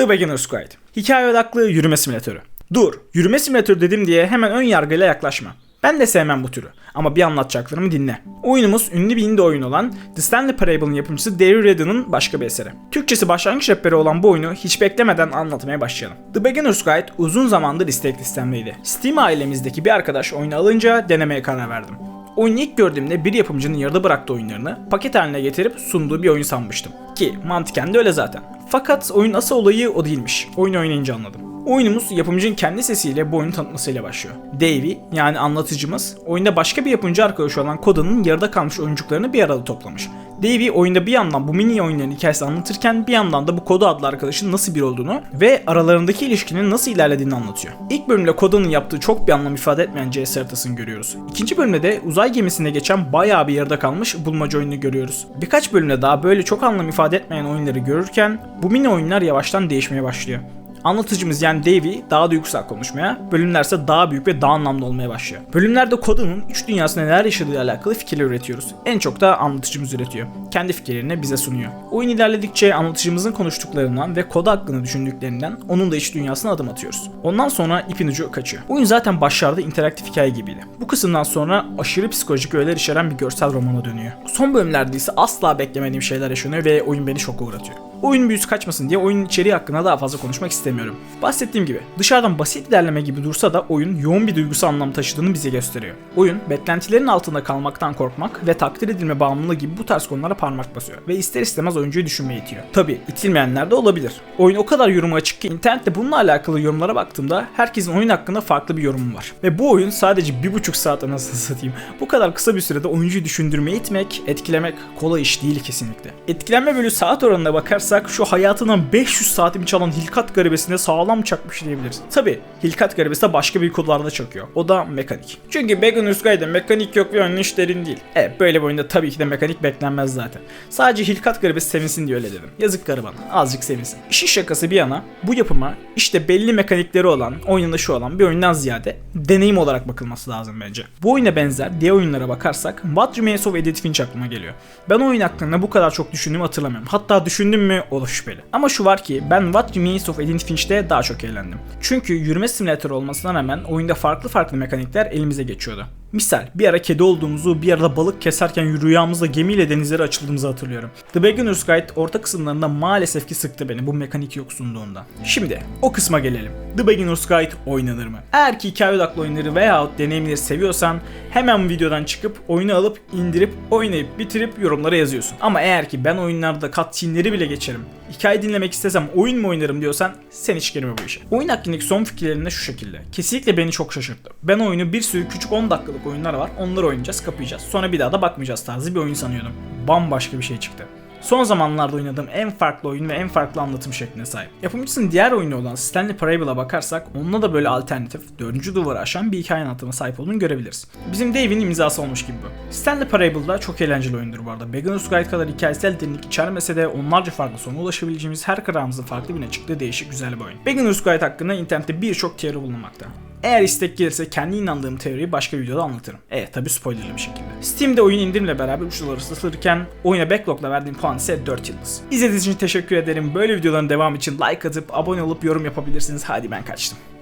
The Beginner's Guide. Hikaye odaklı yürüme simülatörü. Dur, yürüme simülatörü dedim diye hemen ön yargıyla yaklaşma. Ben de sevmem bu türü ama bir anlatacaklarımı dinle. Oyunumuz ünlü bir indie oyun olan The Stanley Parable'ın yapımcısı Derry Redden'ın başka bir eseri. Türkçesi başlangıç rehberi olan bu oyunu hiç beklemeden anlatmaya başlayalım. The Beginner's Guide uzun zamandır istek listemdeydi. Steam ailemizdeki bir arkadaş oyunu alınca denemeye karar verdim. Oyunu ilk gördüğümde bir yapımcının yarıda bıraktığı oyunlarını paket haline getirip sunduğu bir oyun sanmıştım. Ki mantıken de öyle zaten. Fakat oyun asıl olayı o değilmiş. Oyunu oynayınca anladım. Oyunumuz yapımcının kendi sesiyle bu oyunu tanıtmasıyla başlıyor. Davey yani anlatıcımız oyunda başka bir yapımcı arkadaşı olan Koda'nın yarıda kalmış oyuncuklarını bir arada toplamış. Davey oyunda bir yandan bu mini oyunların hikayesini anlatırken bir yandan da bu Koda adlı arkadaşın nasıl biri olduğunu ve aralarındaki ilişkinin nasıl ilerlediğini anlatıyor. İlk bölümde Koda'nın yaptığı çok bir anlam ifade etmeyen CS haritasını görüyoruz. İkinci bölümde de uzay gemisinde geçen bayağı bir yarıda kalmış bulmaca oyununu görüyoruz. Birkaç bölümde daha böyle çok anlam ifade etmeyen oyunları görürken bu mini oyunlar yavaştan değişmeye başlıyor. Anlatıcımız yani Davey daha duygusal konuşmaya, bölümlerse daha büyük ve daha anlamlı olmaya başlıyor. Bölümlerde Koda'nın iç dünyasında neler yaşadığıyla alakalı fikirler üretiyoruz. En çok da anlatıcımız üretiyor. Kendi fikirlerini bize sunuyor. Oyun ilerledikçe anlatıcımızın konuştuklarından ve Koda hakkında düşündüklerinden onun da iç dünyasına adım atıyoruz. Ondan sonra ipin ucu kaçıyor. Oyun zaten başlarda interaktif hikaye gibiydi. Bu kısımdan sonra aşırı psikolojik öğeler içeren bir görsel romana dönüyor. Son bölümlerde ise asla beklemediğim şeyler yaşanıyor ve oyun beni şoka uğratıyor. Oyun büyüsü kaçmasın diye oyunun içeriği hakkında daha fazla konuşmak istemiyorum. Bahsettiğim gibi dışarıdan basit ilerleme gibi dursa da oyun yoğun bir duygusal anlam taşıdığını bize gösteriyor. Oyun beklentilerin altında kalmaktan korkmak ve takdir edilme bağımlılığı gibi bu tarz konulara parmak basıyor ve ister istemez oyuncuyu düşünmeye itiyor. Tabi itilmeyenler de olabilir. Oyun o kadar yoruma açık ki internette bununla alakalı yorumlara baktığımda herkesin oyun hakkında farklı bir yorumu var. Ve bu oyun sadece bir buçuk saat anasını satayım. Bu kadar kısa bir sürede oyuncuyu düşündürmeye itmek, etkilemek kolay iş değil kesinlikle. Etkilenme bölü saat oranına bakarsak şu hayatından 500 saatimi çalan Hilkat garibesine sağlam çakmış diyebiliriz. Tabi Hilkat garibesi de başka bir kodlarda çakıyor. O da mekanik. Çünkü Beginner's Guide'de mekanik yok ve oynanış derin değil. Evet böyle bir oyunda tabii ki de mekanik beklenmez zaten. Sadece Hilkat garibesi sevinsin diye öyle dedim. Yazık gariban. Azıcık sevinsin. İşin şakası bir yana bu yapıma işte belli mekanikleri olan, oynanışı olan bir oyundan ziyade deneyim olarak bakılması lazım bence. Bu oyuna benzer diğer oyunlara bakarsak What Remains of Edith Finch aklıma geliyor. Ben oyun hakkında bu kadar çok düşündüğümü hatırlamıyorum. Hatta düşündüm mü da şüpheli. Ama şu var ki ben What Remains of Edith Finch'te daha çok eğlendim. Çünkü yürüme simülatörü olmasına rağmen oyunda farklı farklı mekanikler elimize geçiyordu. Misal bir ara kedi olduğumuzu, bir arada balık keserken rüyamızda gemiyle denizlere açıldığımızı hatırlıyorum. The Beginner's Guide orta kısımlarında maalesef ki sıktı beni bu mekanik yoksunluğundan. Şimdi o kısma gelelim. The Beginner's Guide oynanır mı? Eğer ki hikaye odaklı oyunları veya deneyimleri seviyorsan hemen videodan çıkıp oyunu alıp indirip oynayıp bitirip yorumlara yazıyorsun. Ama eğer ki ben oyunlarda cutscene'leri bile geçerim. Hikaye dinlemek istesem oyun mu oynarım diyorsan sen hiç girme bu işe. Oyun hakkındaki son fikirlerim de şu şekilde. Kesinlikle beni çok şaşırttı. Ben oyunu bir sürü küçük 10 dakikalık oyunlar var. Onları oynayacağız, kapayacağız. Sonra bir daha da bakmayacağız tarzı bir oyun sanıyordum. Bambaşka bir şey çıktı. Son zamanlarda oynadığım en farklı oyun ve en farklı anlatım şekline sahip. Yapımcısının diğer oyunu olan Stanley Parable'a bakarsak onunla da böyle alternatif, dördüncü duvarı aşan bir hikaye anlatımına sahip olduğunu görebiliriz. Bizim Dave'in imzası olmuş gibi bu. Stanley Parable'da çok eğlenceli oyundur bu arada. Beginner's Guide kadar hikayesel derinlik içermese de onlarca farklı sona ulaşabileceğimiz her kararımızın farklı birine çıktığı değişik güzel bir oyun. Beginner's Guide hakkında internette birçok teori bulunmakta. Eğer istek gelirse kendi inandığım teoriyi başka videoda anlatırım. Evet tabi spoilerlı bir şekilde. Steam'de oyun indirimle beraber uçları ısıtılırken oyuna backlogla verdiğim puan ise 4 yıldız. İzlediğiniz için teşekkür ederim. Böyle videoların devamı için like atıp abone olup yorum yapabilirsiniz. Hadi ben kaçtım.